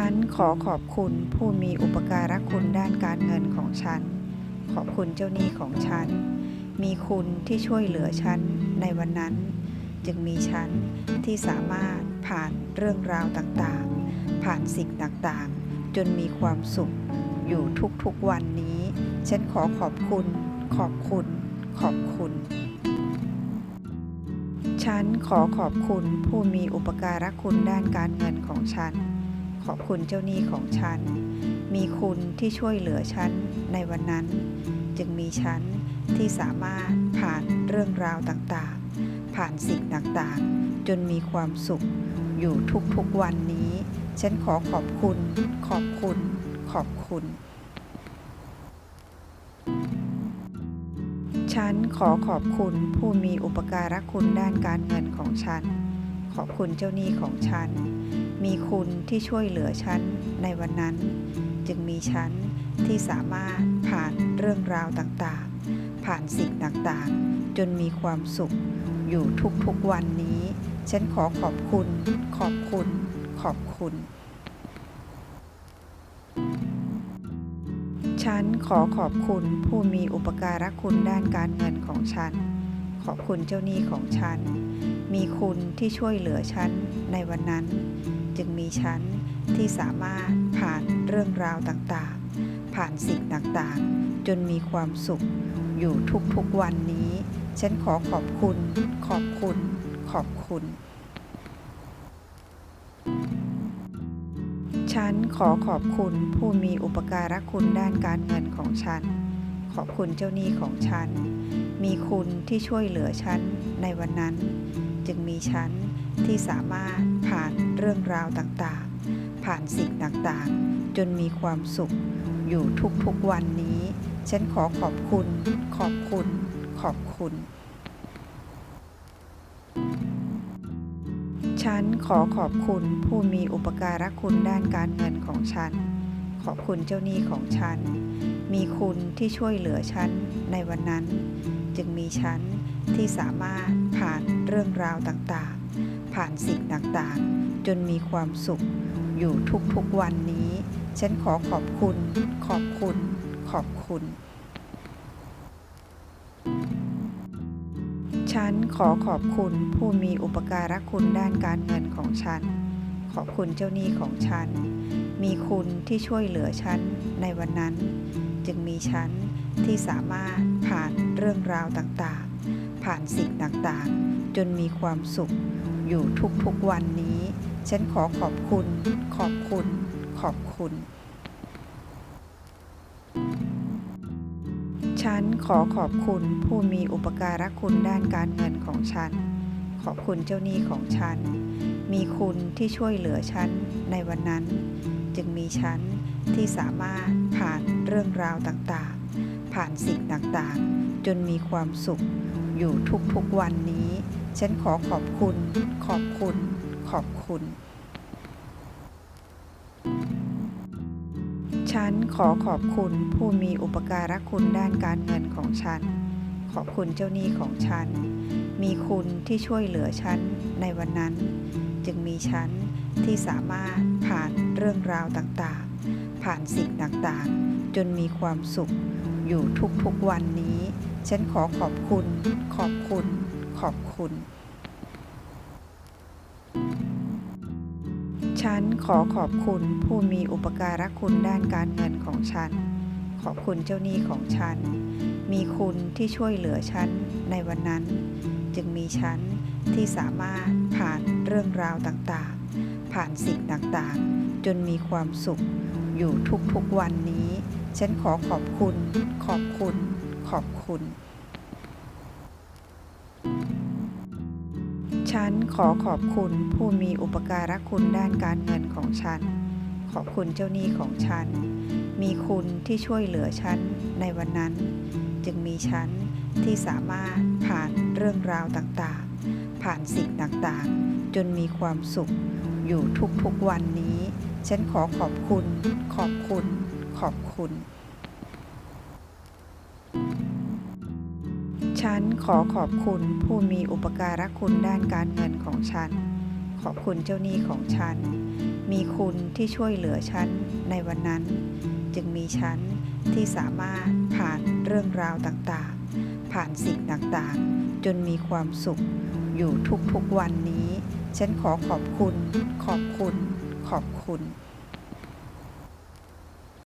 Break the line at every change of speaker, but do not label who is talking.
ฉันขอขอบคุณผู้มีอุปการะคุณด้านการเงินของฉัน ขอบคุณเจ้าหนี้ของฉัน มีคุณที่ช่วยเหลือฉันในวันนั้น จึงมีฉันที่สามารถผ่านเรื่องราวต่างๆ ผ่านสิ่งต่างๆ จนมีความสุข อยู่ทุกๆวันนี้ ฉันขอขอบคุณ ขอบคุณ ขอบคุณ ฉันขอขอบคุณผู้มีอุปการะคุณด้านการเงินของฉัน ขอบคุณเจ้าหนี้ของฉัน มีคุณที่ช่วยเหลือฉันในวันนั้น จึงมีฉันที่สามารถผ่านเรื่องราวต่างๆ ผ่านสิ่งต่างๆ จนมีความสุขอยู่ทุกๆวันนี้ ฉันขอขอบคุณ ขอบคุณ ขอบคุณ ฉันขอขอบคุณผู้มีอุปการะคุณด้านการเงินของฉัน ขอบคุณเจ้าหนี้ของฉัน มีคุณที่ช่วยเหลือฉันในวันนั้น จึงมีฉันที่สามารถผ่านเรื่องราวต่างๆ ผ่านสิ่งต่างๆ จนมีความสุขอยู่ทุกๆวันนี้ ฉันขอขอบคุณ ขอบคุณ ขอบคุณ ฉันขอขอบคุณผู้มีอุปการะคุณด้านการเงินของฉัน ขอบคุณเจ้าหนี้ของฉัน มีคุณที่ช่วยเหลือฉันในวันนั้น จึงมีฉันที่สามารถผ่านเรื่องราวต่างๆ ผ่านสิ่งต่างๆ จนมีความสุขอยู่ทุกๆวันนี้ ฉันขอขอบคุณ ขอบคุณ ขอบคุณ ฉันขอขอบคุณผู้มีอุปการะคุณด้านการเงินของฉัน ขอบคุณเจ้าหนี้ของฉัน มีคุณที่ช่วยเหลือฉันในวันนั้น จึงมีฉันที่สามารถผ่านเรื่องราวต่างๆ ผ่านสิ่งต่างๆ จนมีความสุขอยู่ทุกๆวันนี้ ฉันขอขอบคุณ ขอบคุณ ขอบคุณ ฉันขอขอบคุณผู้มีอุปการะคุณด้านการเงินของฉัน ขอบคุณเจ้าหนี้ของฉัน มีคุณที่ช่วยเหลือฉันในวันนั้น จึงมีฉันที่สามารถผ่าน รื่องราวต่างๆ ผ่านสิ่งต่างๆ จนมีความสุขอยู่ทุกๆวันนี้ ฉันขอขอบคุณ ขอบคุณ ขอบคุณ ฉันขอขอบคุณผู้มีอุปการะคุณด้านการเงินของฉัน ขอบคุณเจ้าหนี้ของฉัน มีคุณที่ช่วยเหลือฉันในวันนั้น จึงมีฉันที่สามารถผ่านเรื่องราวต่างๆ ผ่านสิ่งต่างๆ จนมีความสุขอยู่ทุกๆวันนี้ ฉันขอขอบคุณ ขอบคุณ ขอบคุณ ฉันขอขอบคุณผู้มีอุปการะคุณด้านการเงินของฉัน ขอบคุณเจ้าหนี้ของฉัน มีคุณที่ช่วยเหลือฉันในวันนั้น จึงมีฉันที่สามารถผ่านเรื่องราวต่างๆ ผ่านสิ่งต่างๆ จนมีความสุขอยู่ทุกๆวันนี้ ฉันขอขอบคุณ ขอบคุณ ขอบคุณ ฉันขอขอบคุณผู้มีอุปการะคุณด้านการเงินของฉัน ขอบคุณเจ้าหนี้ของฉัน มีคุณที่ช่วยเหลือฉันในวันนั้น จึงมีฉันที่สามารถผ่านเรื่องราวต่างๆ ผ่านสิ่งต่างๆ จนมีความสุขอยู่ทุกๆวันนี้ ฉันขอขอบคุณ ขอบคุณ ขอบคุณ ฉันขอขอบคุณผู้มีอุปการะคุณด้านการเงินของฉัน ขอบคุณเจ้าหนี้ของฉัน มีคุณที่ช่วยเหลือฉันในวันนั้น จึงมีฉันที่สามารถผ่านเรื่องราวต่างๆ ผ่านสิ่งต่างๆ จนมีความสุขอยู่ทุกๆวันนี้ ฉันขอขอบคุณ ขอบคุณ ขอบคุณ ฉันขอขอบคุณผู้มีอุปการะคุณด้านการเงินของฉัน ขอบคุณเจ้าหนี้ของฉัน มีคุณที่ช่วยเหลือฉันในวันนั้น จึงมีฉันที่สามารถผ่านเรื่องราวต่างๆ ผ่านสิ่งต่างๆ จนมีความสุขอยู่ทุกๆวันนี้ ฉันขอขอบคุณ ขอบคุณ ขอบคุณ ฉันขอขอบคุณผู้มีอุปการะคุณด้านการเงินของฉัน ขอบคุณเจ้าหนี้ของฉันมมีคุณที่ช่วยเหลือฉันในวันนั้น จึงมีฉันที่สามารถผ่านเรื่องราวต่างๆ ผ่านสิ่งต่างๆ จนมีความสุขอยู่ทุกๆวันนี้ ฉันขอขอบคุณ ขอบคุณ ขอบคุณ